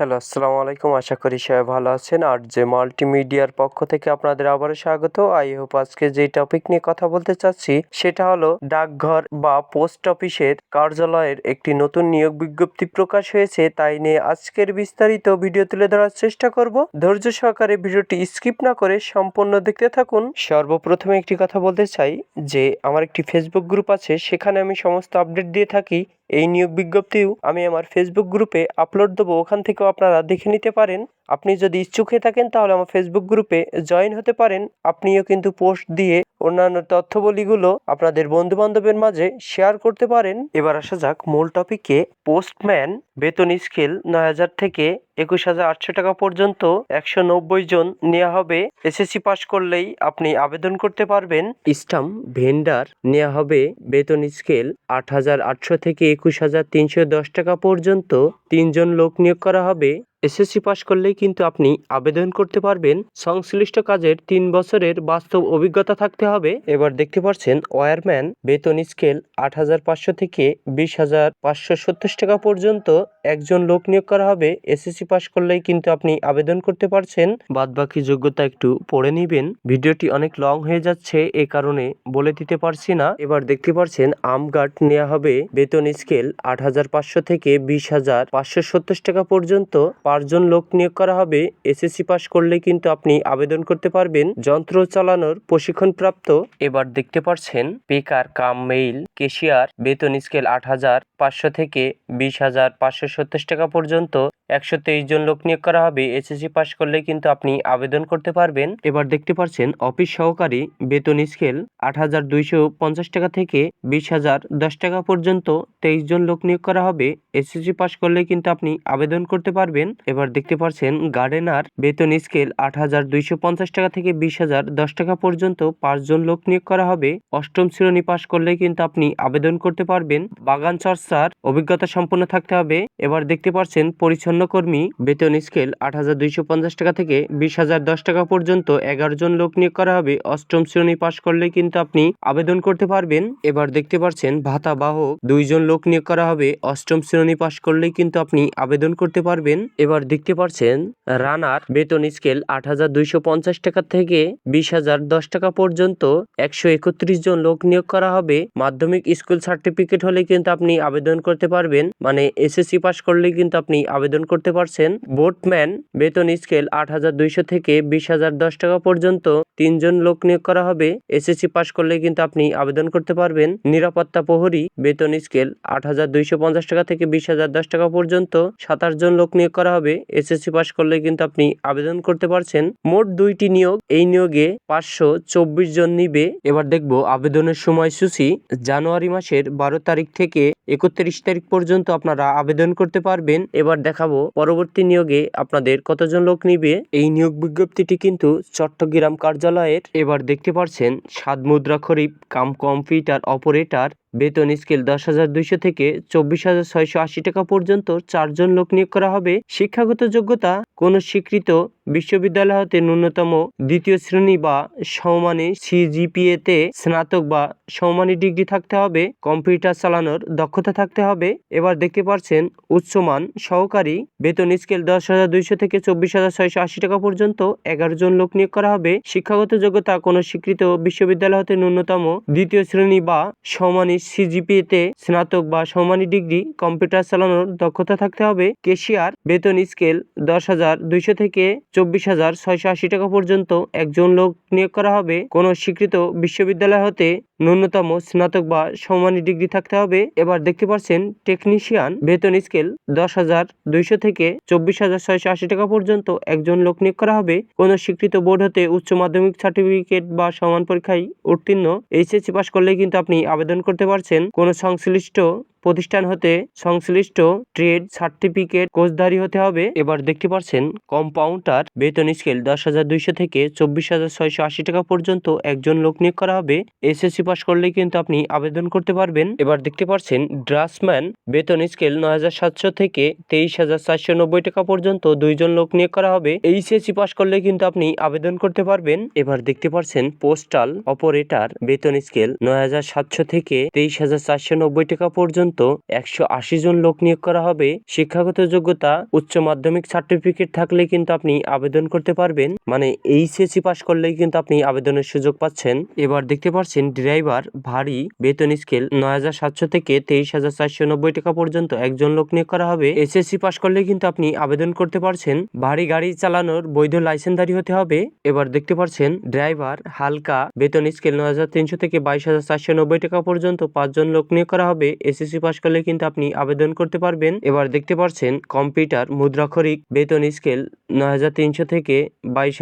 Hello, আসসালামু আলাইকুম। আশা করি সবাই ভালো আছেন। আর যে মাল্টিমিডিয়ার পক্ষ থেকে আপনাদের আবারও স্বাগত, আই হোপ আজকে যে টপিক নিয়ে কথা বলতে চাচ্ছি, সেটা হলো ডাকঘর বা পোস্ট অফিসের কার্যালয়ের একটি নতুন নিয়োগ বিজ্ঞপ্তি প্রকাশ হয়েছে। তাই নিয়ে আজকের বিস্তারিত ভিডিও তুলে ধরার চেষ্টা করব। ধৈর্য সহকারে ভিডিওটি স্কিপ না করে সম্পূর্ণ দেখতে থাকুন। সর্বপ্রথমে একটি কথা বলতে চাই, যে আমার একটি ফেসবুক গ্রুপ আছে, সেখানে আমি সমস্ত আপডেট দিয়ে থাকি। এই নিয়োগ বিজ্ঞপ্তিও আমি আমার ফেসবুক গ্রুপে আপলোড দেবো। ওখান থেকেও আপনারা দেখে নিতে পারেন। আপনি যদি ইচ্ছুক হয়ে থাকেন তাহলে আমার ফেসবুক গ্রুপে জয়েন হতে পারেন। আপনিও কিন্তু পোস্ট দিয়ে অন্যান্য তথ্যবলীগুলো আপনাদের বন্ধু বান্ধবের মাঝে শেয়ার করতে পারেন। এবার আসা যাক মূল টপিকে। পোস্টম্যান, বেতন স্কেল নয় হাজার থেকে একুশ হাজার আটশো টাকা পর্যন্ত একশো নব্বই জন নেওয়া হবে। এসএসসি পাশ করলেই আপনি আবেদন করতে পারবেন। স্টাম ভেন্ডার নেওয়া হবে বেতন স্কেল আট হাজার আটশো থেকে একুশ হাজার তিনশো দশ টাকা পর্যন্ত। তিনজন লোক নিয়োগ করা হবে। এসএসসি পাশ করলেই কিন্তু আপনি আবেদন করতে পারবেন। সংশ্লিষ্ট কাজের তিন বছরের বাস্তব অভিজ্ঞতা থাকতে হবে। এবার দেখতে পাচ্ছেন ওয়ারম্যান, বেতন স্কেল আট হাজার পাঁচশো থেকে বিশ হাজার পাঁচশো সত্তর টাকা পর্যন্ত। একজন লোক নিয়োগ করা হবে। এসএসসি পাশ করলেই কিন্তু আপনি আবেদন করতে পারছেন। বাদ বাকি যোগ্যতা একটু পড়ে নিবেন। ভিডিওটি অনেক লং হয়ে যাচ্ছে, এ কারণে বলে দিতে পারছি না। এবার দেখতে পাচ্ছেন আমগার্ড নেওয়া হবে। বেতন স্কেল আট হাজার পাঁচশো থেকে বিশ হাজার পাঁচশো সত্তর টাকা পর্যন্ত। পাঁচজন লোক নিয়োগ করা হবে। এসএসসি পাস করলে কিন্তু আপনি আবেদন করতে পারবেন। যন্ত্র চালানোর প্রশিক্ষণপ্রাপ্ত এবার দেখতে পাচ্ছেন বেকার কাম মেইল কেশিয়ার বেতন স্কেল আট হাজার পাঁচশো থেকে বিশ হাজার পাঁচশো সত্তর টাকা পর্যন্ত একশো তেইশ জন লোক নিয়োগ করা হবে। এসএসসি পাস করলে কিন্তু আপনি আবেদন করতে পারবেন। এবার দেখতে পাচ্ছেন অফিস সহকারী বেতন স্কেল আট হাজার দুইশো পঞ্চাশ টাকা থেকে বিশ হাজার দশ টাকা পর্যন্ত তেইশ জন লোক নিয়োগ করা হবে। এসএসসি পাস করলে কিন্তু আপনি আবেদন করতে পারবেন। এবার দেখতে পাচ্ছেন গার্ডেনার বেতন স্কেল আট হাজার দুইশো পঞ্চাশ টাকা থেকে বিশ হাজার দশ টাকা পর্যন্ত পাঁচজন লোক নিয়োগ করা হবে। অষ্টম শ্রেণি পাস করলে কিন্তু আপনি আবেদন করতে পারবেন। বাগান চর্চার অভিজ্ঞতা সম্পন্ন থাকতে হবে। এবার দেখতে পাচ্ছেন পরিচ্ছন্ন কর্মী বেতন স্কেল আট হাজার দুইশো পঞ্চাশ টাকা থেকে বিশ হাজার দশ টাকা পর্যন্ত এগারো জন লোক নিয়োগ করা হবে। অষ্টম শ্রেণি পাস করলে কিন্তু আপনি আবেদন করতে পারবেন। এবার দেখতে পাচ্ছেন ভাতা বাহক দুইজন লোক নিয়োগ করা হবে। অষ্টম শ্রেণি পাস করলেই কিন্তু আপনি আবেদন করতে পারবেন। এবার দেখতে পাচ্ছেন রানার বেতন স্কেল আট হাজার দুইশো পঞ্চাশ টাকা থেকে বিশ হাজার দশ টাকা পর্যন্ত একশো একত্রিশ জন লোক নিয়োগ করা হবে। মাধ্যমিক স্কুল সার্টিফিকেট হলে কিন্তু আপনি আবেদন করতে পারবেন। মানে এসএসসি পাস করলে কিন্তু আপনি আবেদন করতে পারছেন। বোটম্যান, বেতন স্কেল আট হাজার দুইশো থেকে বিশ হাজার দশ টাকা পর্যন্ত। তিনজন লোক নিয়োগ করা হবে। এসএসসি পাস করলে কিন্তু আপনি আবেদন করতে পারবেন। নিরাপত্তা প্রহরী, বেতন স্কেল আট হাজার দুইশো পঞ্চাশ টাকা থেকে বিশ হাজার দশ টাকা পর্যন্ত। সাতাশ জন লোক নিয়োগ করা হবে। এসএসসি পাস করলে কিন্তু আপনি আবেদন করতে পারছেন। মোট দুইটি নিয়োগ। এই নিয়োগে পাঁচশো চব্বিশ জন নিবে। এবার দেখব আবেদনের সময়সূচি। জানুয়ারি মাসের বারো তারিখ থেকে একত্রিশ তারিখ পর্যন্ত আপনারা আবেদন করতে পারবেন। এবার দেখাবো পরবর্তী নিয়োগে আপনাদের কতজন লোক নিবে। এই নিয়োগ বিজ্ঞপ্তিটি কিন্তু চট্টগ্রাম কার্যালয়ের এবার দেখতে পাচ্ছেন সাত মুদ্রা খরিফ, কাম কম্পিউটার অপারেটর বেতন স্কেল দশ হাজার দুইশো থেকে চব্বিশ হাজার ছয়শো আশি টাকা পর্যন্ত চারজন লোক নিয়োগ করা হবে। শিক্ষাগত যোগ্যতা, কোন স্বীকৃত বিশ্ববিদ্যালয় হতে ন্যূনতম দ্বিতীয় শ্রেণি বা সমমানে সিজিপিএ তে স্নাতক বা সমমানী ডিগ্রি থাকতে হবে। কম্পিউটার চালানোর দক্ষতা থাকতে হবে। এবার দেখতে পাচ্ছেন উচ্চমান সহকারী, বেতন স্কেল দশ হাজার দুইশো থেকে চব্বিশ হাজার ছয়শো আশি টাকা পর্যন্ত এগারো জন লোক নিয়োগ করা হবে। শিক্ষাগত যোগ্যতা, কোন স্বীকৃত বিশ্ববিদ্যালয় হতে ন্যূনতম দ্বিতীয় শ্রেণি বা সমানী সিজিপিএ তে স্নাতক বা সমানী ডিগ্রি, কম্পিউটার চালানোর দক্ষতা থাকতে হবে। কেশিয়ার বেতন স্কেল দশ হাজার দুইশো থেকে চব্বিশ হাজার ছয়শো আশি টাকা পর্যন্ত একজন লোক নিয়োগ করা হবে। কোনো স্বীকৃত বিশ্ববিদ্যালয় হতে ন্যূনতম স্নাতক বা সমানী ডিগ্রি থাকতে হবে। এবার দেখতে পাচ্ছেন টেকনিশিয়ান বেতন স্কেল দশ হাজার দুইশো থেকে চব্বিশ হাজার ছয়শো আশি টাকা পর্যন্ত একজন লোক নিয়োগ করা হবে। কোনো স্বীকৃত বোর্ড হতে উচ্চ মাধ্যমিক সার্টিফিকেট বা সমান পরীক্ষায় উত্তীর্ণ। এইচএসসি পাশ করলে কিন্তু আপনি আবেদন করতে পারছেন। কোনো সংশ্লিষ্ট প্রতিষ্ঠান হতে সংশ্লিষ্ট ট্রেড সার্টিফিকেট কোর্সধারী হতে হবে। এবার দেখতে পাচ্ছেন কম্পাউন্ডার বেতন স্কেল দশ হাজার দুইশো থেকে চব্বিশ হাজার ছয়শো আশি টাকা পর্যন্ত একজন লোক নিয়োগ করা হবে। এসএসসি পাস করলে কিন্তু আপনি আবেদন করতে পারবেন। এবার দেখতে পাচ্ছেন ড্রাসম্যান বেতন স্কেল নয় হাজার সাতশো থেকে তেইশ হাজার চারশো নব্বই টাকা পর্যন্ত দুইজন লোক নিয়োগ করা হবে। এইচএসসি পাস করলে কিন্তু আপনি আবেদন করতে পারবেন। এবার দেখতে পাচ্ছেন পোস্টাল অপারেটর বেতন স্কেল নয় হাজার সাতশো থেকে তেইশ হাজার চারশো নব্বই টাকা পর্যন্ত পর্যন্ত একশো আশি জন লোক নিয়োগ করা হবে। শিক্ষাগত যোগ্যতা, উচ্চ মাধ্যমিক সার্টিফিকেট থাকলে কিন্তু আপনি আবেদন করতে পারবেন। মানে এইচএসসি পাশ করলেই কিন্তু আপনি আবেদনের সুযোগ পাচ্ছেন। এবার দেখতে পাচ্ছেন ড্রাইভার ভারী বেতন স্কেল নয় হাজার সাতশো থেকে তেইশ হাজার চারশো নব্বই টাকা পর্যন্ত একজন লোক নিয়োগ করা হবে। এসএসসি পাশ করলে কিন্তু আপনি আবেদন করতে পারছেন। ভারী গাড়ি চালানোর বৈধ লাইসেন্সধারী হতে হবে। এবার দেখতে পাচ্ছেন ড্রাইভার হালকা বেতন স্কেল নয় হাজার তিনশো থেকে বাইশ হাজার চারশো নব্বই টাকা পর্যন্ত পাঁচজন লোক নিয়োগ করা হবে। এসএসসি পাশ করলে কিন্তু আপনি আবেদন করতে পারবেন। এবার দেখতে পাচ্ছেন কম্পিউটার, মুদ্রাক্ষরিক, বেতন স্কেল নয় হাজার তিনশো থেকে বাইশ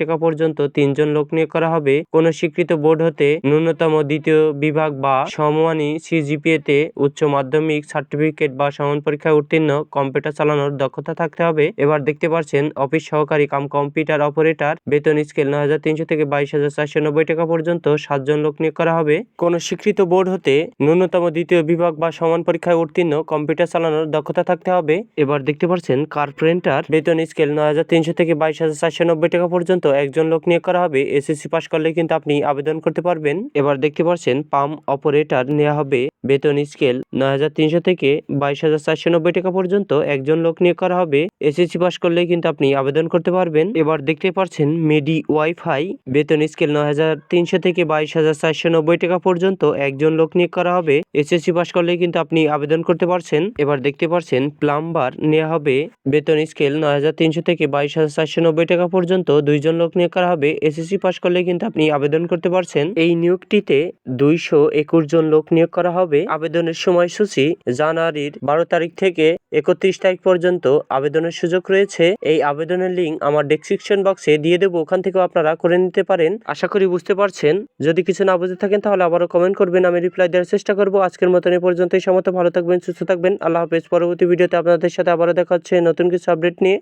টাকা পর্যন্ত তিনজন লোক নিয়োগ করা হবে। কোন স্বীকৃত বোর্ড হতে ন্যূনতম দ্বিতীয় বিভাগ বা সমমানী সিজিপিএ তে উচ্চ মাধ্যমিক সার্টিফিকেট বা সমান পরীক্ষায় উত্তীর্ণ কম্পিউটার চালানোর দক্ষতা থাকতে হবে। এবার দেখতে পাচ্ছেন অফিস সহকারী কাম কম্পিউটার অপারেটর, বেতন স্কেল নয় হাজার তিনশো থেকে বাইশ হাজার চারশো নব্বই টাকা পর্যন্ত সাতজন লোক নিয়োগ করা হবে। কোন স্বীকৃত বোর্ড হতে ন্যূনতম দ্বিতীয় বিভাগ বা সমান পরীক্ষায় উত্তীর্ণ কম্পিউটার চালানোর দক্ষতা থাকতে হবে। এবার দেখতে পাচ্ছেন কার্পেন্টার বেতন স্কেল নয় হাজার তিনশো থেকে বাইশ হাজার চারশো নব্বই টাকা পর্যন্ত একজন লোক নিয়োগ করা হবে। এসএসসি পাস করলে কিন্তু আপনি আবেদন করতে পারবেন। এবার দেখতে পাচ্ছেন পাম অপারেটর নেওয়া হবে। বেতন স্কেল নয় হাজার তিনশো থেকে বাইশ হাজার চারশো নব্বই টাকা পর্যন্ত একজন লোক নিয়োগ করা হবে। এসএসসি পাস করলে কিন্তু আপনি আবেদন করতে পারবেন। এবার দেখতে পাচ্ছেন মেডি ওয়াইফাই। বেতন স্কেল নয় হাজার তিনশো থেকে বাইশ হাজার চারশো নব্বই টাকা পর্যন্ত একজন লোক নিয়োগ করা হবে। এসএসসি পাস করলে কিন্তু আপনি আবেদন করতে পারছেন। এবার দেখতে পাচ্ছেন প্লাম্বার নেওয়া হবে বেতন স্কেল নয় হাজার তিনশো থেকে বাইশ হাজার চারশো নব্বই টাকা পর্যন্ত। দুইজন লোক নিয়োগ করা হবে। এসএসসি পাস করলে কিন্তু আপনি আবেদন করতে পারছেন। এই নিয়োগটিতে দুইশো একুশ জন লোক নিয়োগ করা হবে। আবেদনের সময়সূচি জানুয়ারির বারো তারিখ থেকে একত্রিশ তারিখ পর্যন্ত আবেদনের সুযোগ রয়েছে। এই আবেদনের লিঙ্ক আমার ডেসক্রিপশন বক্সে দিয়ে দেবো। ওখান থেকেও আপনারা করে নিতে পারেন। আশা করি বুঝতে পারছেন। যদি কিছু না বুঝে থাকেন তাহলে আবারও কমেন্ট করবেন। আমি রিপ্লাই দেওয়ার চেষ্টা করব। আজকের মতন পর্যন্ত সময় ভালো থাকবেন, সুস্থ থাকবেন। আল্লাহ হাফেজ। পরবর্তী ভিডিওতে আপনাদের সাথে আবারও দেখা হচ্ছে নতুন কিছু আপডেট নিয়ে।